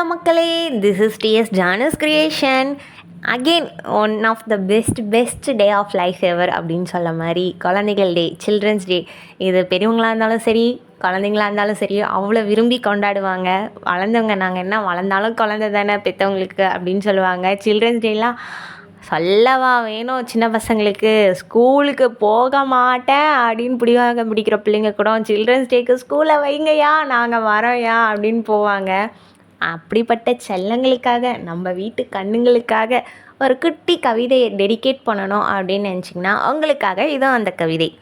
Hello மக்களே this is DS Jonas creation again one of the best best day of life ever அப்படின்னு சொல்ல மாதிரி குழந்தைகள் டே children's day இது பெரியவங்களாக இருந்தாலும் சரி குழந்தைங்களா இருந்தாலும் சரி அவ்வளோ விரும்பி கொண்டாடுவாங்க. வளர்ந்தவங்க நாங்கள் என்ன வளர்ந்தாலும் குழந்த தானே பெற்றவங்களுக்கு அப்படின்னு சொல்லுவாங்க. சில்ட்ரன்ஸ் டேலாம் சொல்லவா வேணும் சின்ன பசங்களுக்கு. ஸ்கூலுக்கு போக மாட்டேன் அப்படின்னு பிடிவாங்க பிடிக்கிற பிள்ளைங்க கூட சில்ட்ரன்ஸ் டேக்கு ஸ்கூலை வைங்கயா நாங்கள் வரோம்யா அப்படின்னு போவாங்க. அப்படிப்பட்ட செல்லங்களுக்காக நம்ம வீட்டு கண்ணுங்களுக்காக ஒரு குட்டி கவிதையை டெடிகேட் பண்ணணும் அப்படின்னு நினச்சிங்கன்னா அவங்களுக்காக இதுவும் அந்த கவிதை.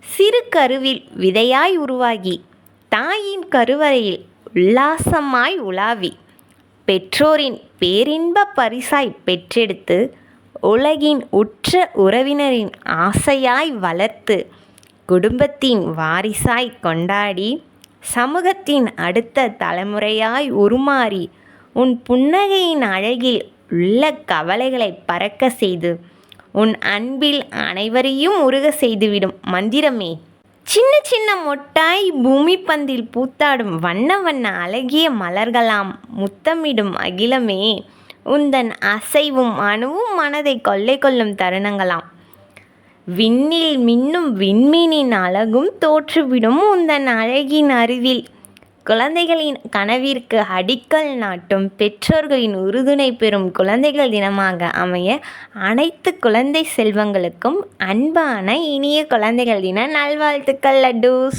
சிறு கருவில் விதையாய் உருவாகி தாயின் கருவறையில் உல்லாசமாய் உலாவி பெற்றோரின் பேரின்ப பரிசாய் பெற்றெடுத்து உலகின் உற்ற உறவினரின் ஆசையாய் வளர்த்து குடும்பத்தின் வாரிசாய் கொண்டாடி சமூகத்தின் அடுத்த தலைமுறையாய் உருமாறி உன் புன்னகையின் அழகில் உள்ள கவலைகளை பறக்க செய்து உன் அன்பில் அனைவரையும் உருக செய்துவிடும் மந்திரமே. சின்ன சின்ன மொட்டாய் பூமி பந்தில் பூத்தாடும் வண்ண வண்ண அழகிய மலர்களாம் முத்தமிடும் அகிலமே. உந்தன் அசைவும் அணுவும் மனதை கொள்ளை கொள்ளும் தருணங்களாம். விண்ணில் மின்னும் விண்மீனின் அழகும் தோற்றுவிடும் உந்தன் அழகின் அருவில். குழந்தைகளின் கனவிற்கு அடிக்கல் நாட்டும் பெற்றோர்களின் உறுதுணை பெறும் குழந்தைகள் தினமாக அமைய அனைத்து குழந்தை செல்வங்களுக்கும் அன்பான இனிய குழந்தைகள் தின நல்வாழ்த்துக்கள் லட்டூஸ்